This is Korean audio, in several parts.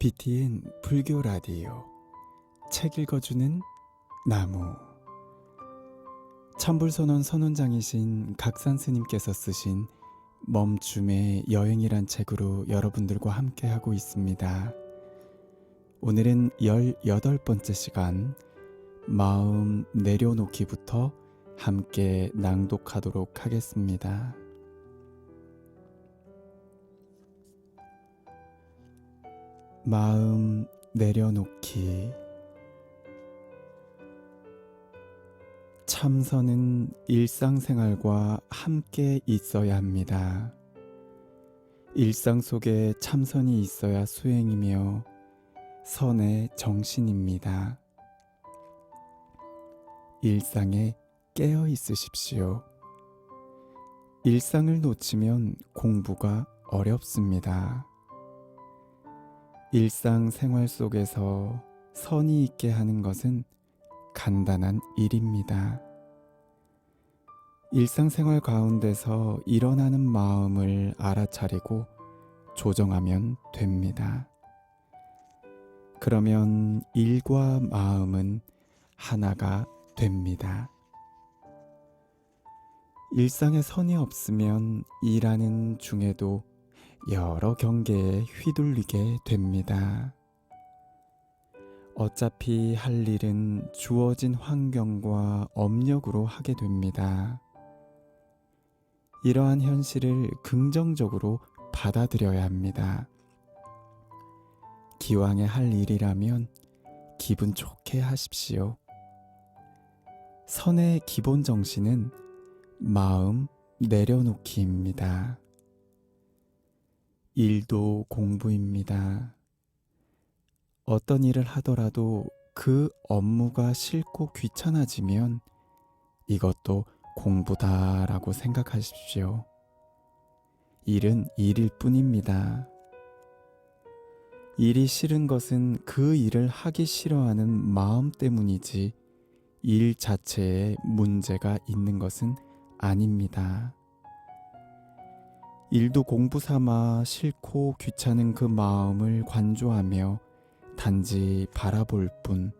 BTN 불교 라디오 책 읽어주는 나무 천불선원 선원장이신 각산 스님께서 쓰신 멈춤의 여행이란 책으로 여러분들과 함께 하고 있습니다. 오늘은 18번째 시간 마음 내려놓기부터 함께 낭독하도록 하겠습니다. 마음 내려놓기 참선은 일상생활과 함께 있어야 합니다. 일상 속에 참선이 있어야 수행이며 선의 정신입니다. 일상에 깨어 있으십시오. 일상을 놓치면 공부가 어렵습니다. 일상 생활 속에서 선이 있게 하는 것은 간단한 일입니다. 일상생활 가운데서 일어나는 마음을 알아차리고 조정하면 됩니다. 그러면 일과 마음은 하나가 됩니다. 일상에 선이 없으면 일하는 중에도 여러 경계에 휘둘리게 됩니다. 어차피 할 일은 주어진 환경과 업력으로 하게 됩니다. 이러한 현실을 긍정적으로 받아들여야 합니다. 기왕에 할 일이라면 기분 좋게 하십시오. 선의 기본 정신은 마음 내려놓기입니다. 일도 공부입니다. 어떤 일을 하더라도 그 업무가 싫고 귀찮아지면 이것도 공부다라고 생각하십시오. 일은 일일 뿐입니다. 일이 싫은 것은 그 일을 하기 싫어하는 마음 때문이지 일 자체에 문제가 있는 것은 아닙니다. 일도 공부 삼아 싫고 귀찮은 그 마음을 관조하며 단지 바라볼 뿐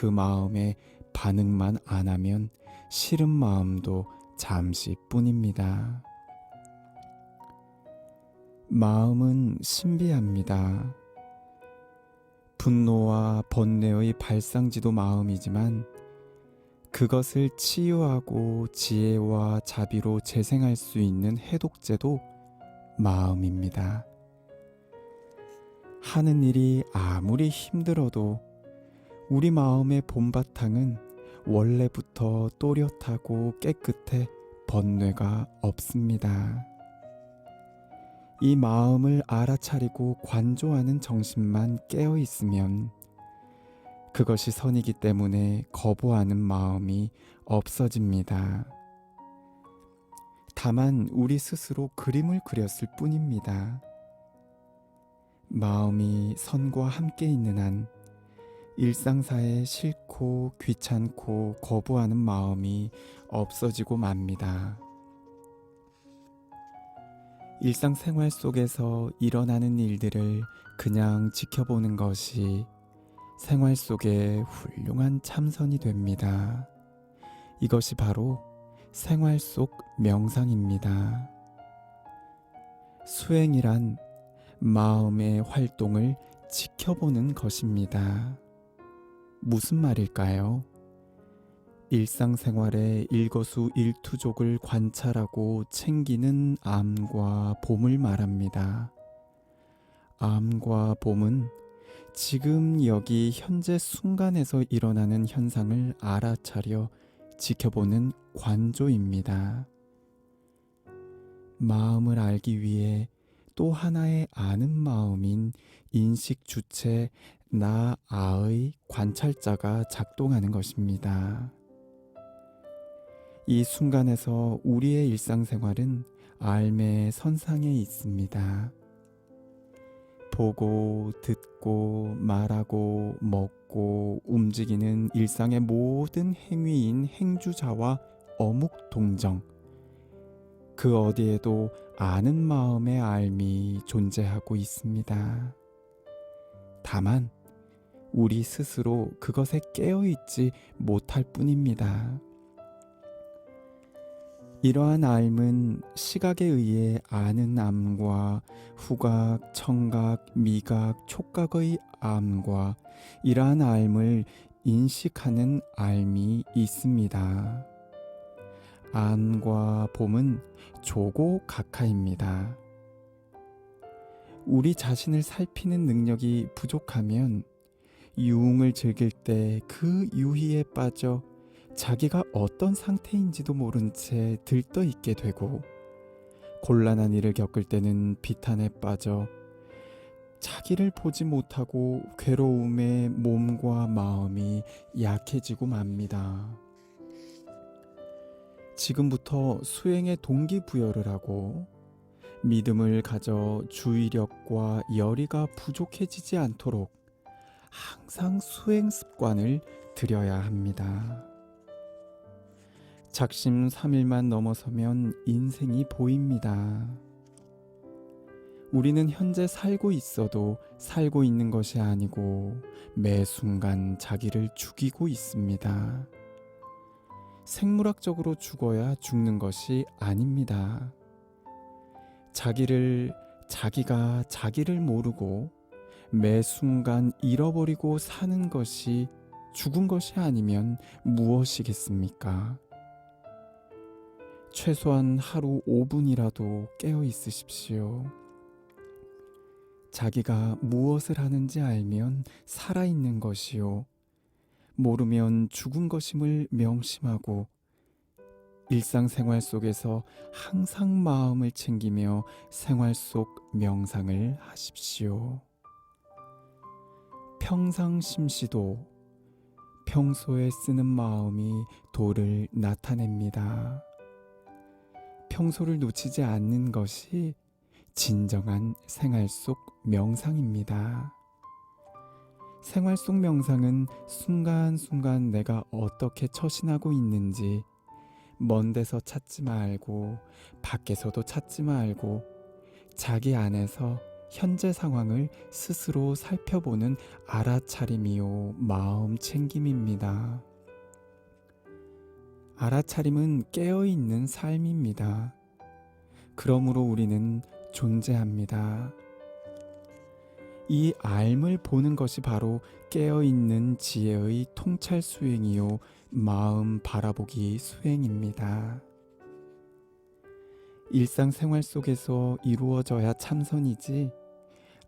그 마음에 반응만 안 하면 싫은 마음도 잠시 뿐입니다. 마음은 신비합니다. 분노와 번뇌의 발상지도 마음이지만 그것을 치유하고 지혜와 자비로 재생할 수 있는 해독제도 마음입니다. 하는 일이 아무리 힘들어도 우리 마음의 본바탕은 원래부터 또렷하고 깨끗해 번뇌가 없습니다. 이 마음을 알아차리고 관조하는 정신만 깨어 있으면 그것이 선이기 때문에 거부하는 마음이 없어집니다. 다만 우리 스스로 그림을 그렸을 뿐입니다. 마음이 선과 함께 있는 한 일상사에 싫고 귀찮고 거부하는 마음이 없어지고 맙니다. 일상생활 속에서 일어나는 일들을 그냥 지켜보는 것이 생활 속에 훌륭한 참선이 됩니다. 이것이 바로 생활 속 명상입니다. 수행이란 마음의 활동을 지켜보는 것입니다. 무슨 말일까요? 일상생활의 일거수 일투족을 관찰하고 챙기는 암과 봄을 말합니다. 암과 봄은 지금 여기 현재 순간에서 일어나는 현상을 알아차려 지켜보는 관조입니다. 마음을 알기 위해 또 하나의 아는 마음인 인식 주체 나아의 관찰자가 작동하는 것입니다. 이 순간에서 우리의 일상생활은 알매 선상에 있습니다. 보고, 듣고, 말하고, 먹고, 움직이는 일상의 모든 행위인 행주자와 어묵 동정. 그 어디에도 아는 마음의 알미 존재하고 있습니다. 다만 우리 스스로 그것에 깨어 있지 못할 뿐입니다. 이러한 알은 시각에 의해 아는 암과 후각, 청각, 미각, 촉각의 암과 이러한 알을 인식하는 알미 있습니다. 안과 봄은 조고 각하입니다. 우리 자신을 살피는 능력이 부족하면 유흥을 즐길 때 그 유희에 빠져 자기가 어떤 상태인지도 모른 채 들떠 있게 되고 곤란한 일을 겪을 때는 비탄에 빠져 자기를 보지 못하고 괴로움에 몸과 마음이 약해지고 맙니다. 지금부터 수행에 동기부여를 하고 믿음을 가져 주의력과 열의가 부족해지지 않도록 항상 수행 습관을 들여야 합니다. 작심 3일만 넘어서면 인생이 보입니다. 우리는 현재 살고 있어도 살고 있는 것이 아니고 매 순간 자기를 죽이고 있습니다. 생물학적으로 죽어야 죽는 것이 아닙니다. 자기를 자기가 자기를 모르고 매 순간 잃어버리고 사는 것이 죽은 것이 아니면 무엇이겠습니까? 최소한 하루 5분이라도 깨어 있으십시오. 자기가 무엇을 하는지 알면 살아있는 것이요. 모르면 죽은 것임을 명심하고 일상생활 속에서 항상 마음을 챙기며 생활 속 명상을 하십시오. 평상심시도 평소에 쓰는 마음이 도를 나타냅니다. 평소를 놓치지 않는 것이 진정한 생활 속 명상입니다. 생활 속 명상은 순간순간 내가 어떻게 처신하고 있는지 먼 데서 찾지 말고 밖에서도 찾지 말고 자기 안에서 현재 상황을 스스로 살펴보는 알아차림이요 마음 챙김입니다. 알아차림은 깨어있는 삶입니다. 그러므로 우리는 존재합니다. 이 알을 보는 것이 바로 깨어있는 지혜의 통찰 수행이요 마음 바라보기 수행입니다. 일상생활 속에서 이루어져야 참선이지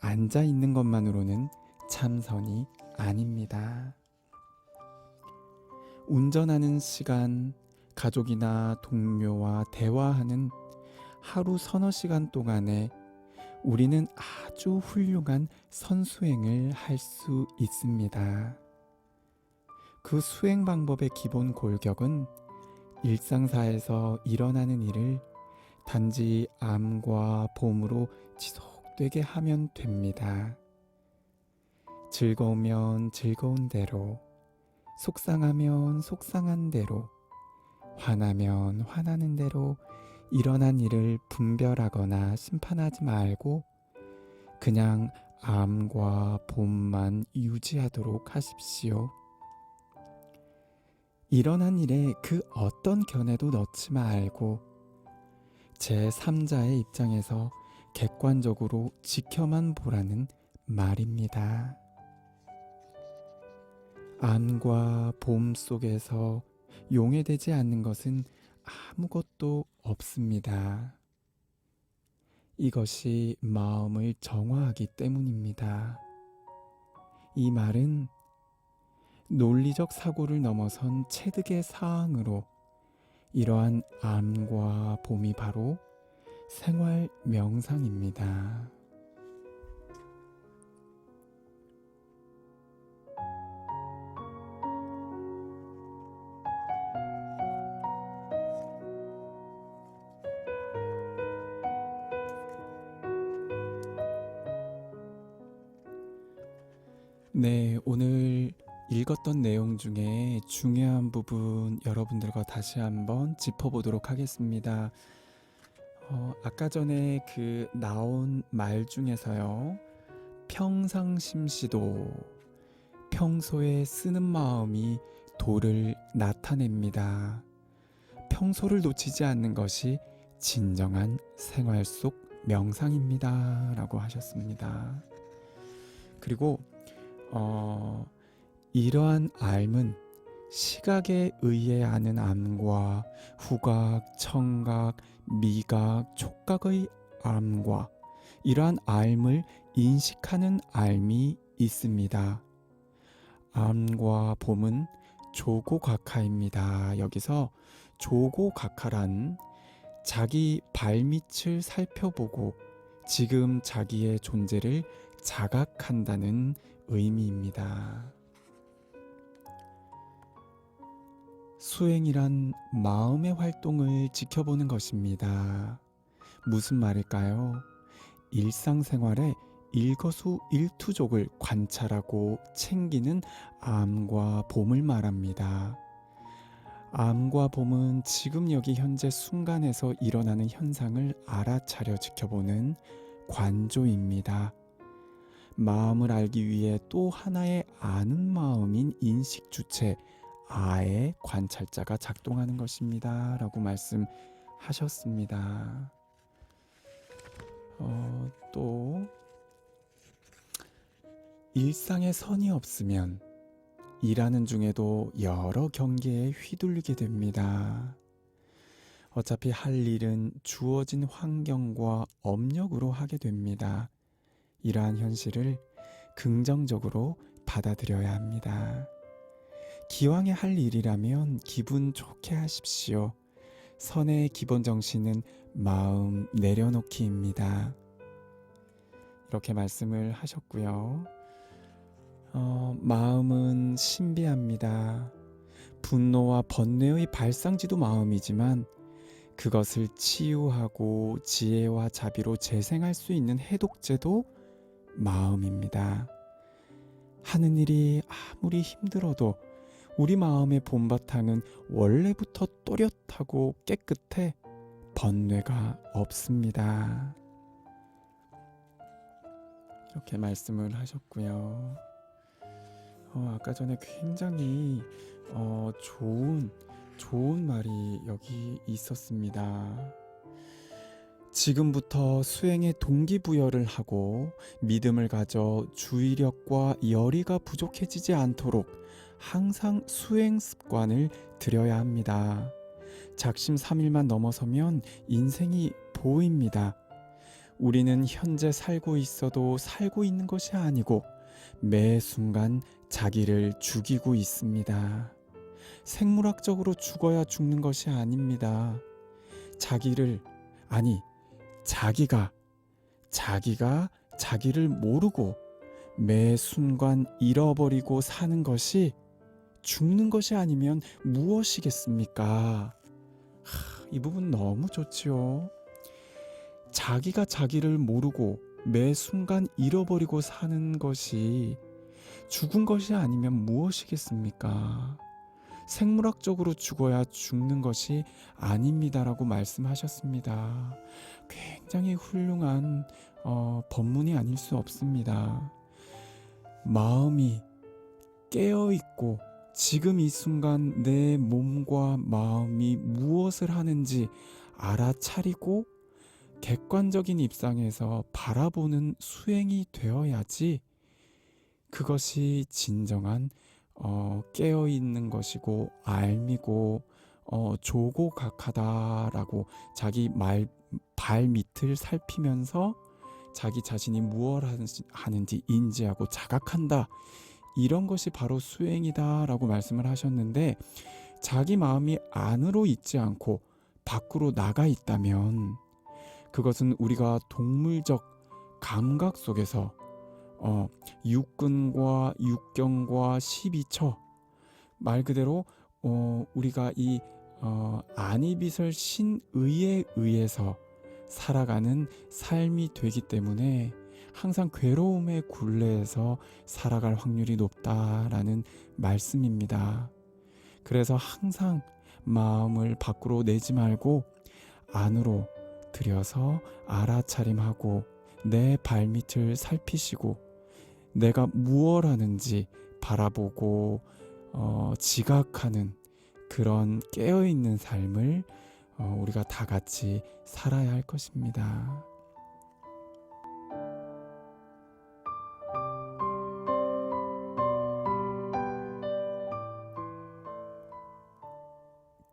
앉아 있는 것만으로는 참선이 아닙니다. 운전하는 시간, 가족이나 동료와 대화하는 하루 서너 시간 동안에 우리는 아주 훌륭한 선수행을 할 수 있습니다. 그 수행 방법의 기본 골격은 일상사에서 일어나는 일을 단지 암과 봄으로 지속되게 하면 됩니다. 즐거우면 즐거운 대로, 속상하면 속상한 대로, 화나면 화나는 대로 일어난 일을 분별하거나 심판하지 말고 그냥 암과 봄만 유지하도록 하십시오. 일어난 일에 그 어떤 견해도 넣지 말고 제 3자의 입장에서 객관적으로 지켜만 보라는 말입니다. 암과 봄 속에서 용해되지 않는 것은 아무것도 없습니다. 이것이 마음을 정화하기 때문입니다. 이 말은 논리적 사고를 넘어선 체득의 사항으로 이러한 암과 봄이 바로 생활 명상입니다. 읽었던 내용 중에 중요한 부분 여러분들과 다시 한번 짚어보도록 하겠습니다. 어, 아까 전에 그 나온 말 중에서요, 평상심시도 평소에 쓰는 마음이 도를 나타냅니다. 평소를 놓치지 않는 것이 진정한 생활 속 명상입니다. 라고 하셨습니다. 그리고, 어, 이러한 알은 시각에 의해 아는 암과 후각, 청각, 미각, 촉각의 암과 이러한 알을 인식하는 알미 있습니다. 암과 봄은 조고각하입니다. 여기서 조고각하란 자기 발밑을 살펴보고 지금 자기의 존재를 자각한다는 의미입니다. 수행이란 마음의 활동을 지켜보는 것입니다. 무슨 말일까요? 일상생활에 일거수 일투족을 관찰하고 챙기는 암과 봄을 말합니다. 암과 봄은 지금 여기 현재 순간에서 일어나는 현상을 알아차려 지켜보는 관조입니다. 마음을 알기 위해 또 하나의 아는 마음인 인식 주체 아의 관찰자가 작동하는 것입니다. 라고 말씀하셨습니다. 어, 또 일상에 선이 없으면 일하는 중에도 여러 경계에 휘둘리게 됩니다. 어차피 할 일은 주어진 환경과 업력으로 하게 됩니다. 이러한 현실을 긍정적으로 받아들여야 합니다. 기왕에 할 일이라면 기분 좋게 하십시오. 선의 기본 정신은 마음 내려놓기입니다. 이렇게 말씀을 하셨고요. 어, 마음은 신비합니다. 분노와 번뇌의 발상지도 마음이지만 그것을 치유하고 지혜와 자비로 재생할 수 있는 해독제도 마음입니다. 하는 일이 아무리 힘들어도 우리 마음의 본바탕은 원래부터 또렷하고 깨끗해 번뇌가 없습니다. 이렇게 말씀을 하셨고요. 어, 아까 전에 굉장히 어, 좋은 좋은 말이 여기 있었습니다. 지금부터 수행에 동기부여를 하고 믿음을 가져 주의력과 열의가 부족해지지 않도록 항상 수행 습관을 들여야 합니다. 작심 삼일만 넘어서면 인생이 보입니다. 우리는 현재 살고 있어도 살고 있는 것이 아니고 매 순간 자기를 죽이고 있습니다. 생물학적으로 죽어야 죽는 것이 아닙니다. 자기를, 아니, 자기가, 자기가 자기를 모르고 매 순간 잃어버리고 사는 것이 죽는 것이 아니면 무엇이겠습니까? 하, 이 부분 너무 좋지요. 자기가 자기를 모르고 매 순간 잃어버리고 사는 것이 죽은 것이 아니면 무엇이겠습니까? 생물학적으로 죽어야 죽는 것이 아닙니다라고 말씀하셨습니다. 굉장히 훌륭한 어, 법문이 아닐 수 없습니다. 마음이 깨어 있고 지금 이 순간 내 몸과 마음이 무엇을 하는지 알아차리고 객관적인 입장에서 바라보는 수행이 되어야지 그것이 진정한 어, 깨어 있는 것이고 알미고 어, 조고각하다라고 자기 말 발 밑을 살피면서 자기 자신이 무엇 하는지 인지하고 자각한다. 이런 것이 바로 수행이다 라고 말씀을 하셨는데 자기 마음이 안으로 있지 않고 밖으로 나가 있다면 그것은 우리가 동물적 감각 속에서 어, 육근과 육경과 12처 말 그대로 어, 우리가 이 어, 안이비설 신의에 의해서 살아가는 삶이 되기 때문에 항상 괴로움의 굴레에서 살아갈 확률이 높다라는 말씀입니다. 그래서 항상 마음을 밖으로 내지 말고 안으로 들여서 알아차림하고 내 발밑을 살피시고 내가 무얼 하는지 바라보고 어, 지각하는 그런 깨어 있는 삶을 어, 우리가 다 같이 살아야 할 것입니다.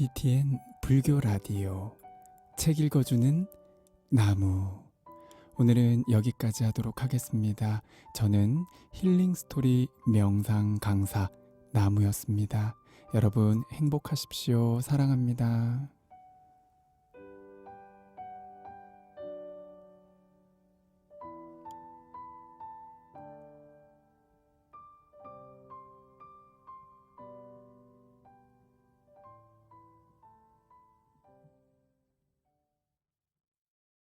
BTN 불교 라디오 책 읽어주는 나무 오늘은 여기까지 하도록 하겠습니다. 저는 힐링 스토리 명상 강사 나무였습니다. 여러분 행복하십시오. 사랑합니다.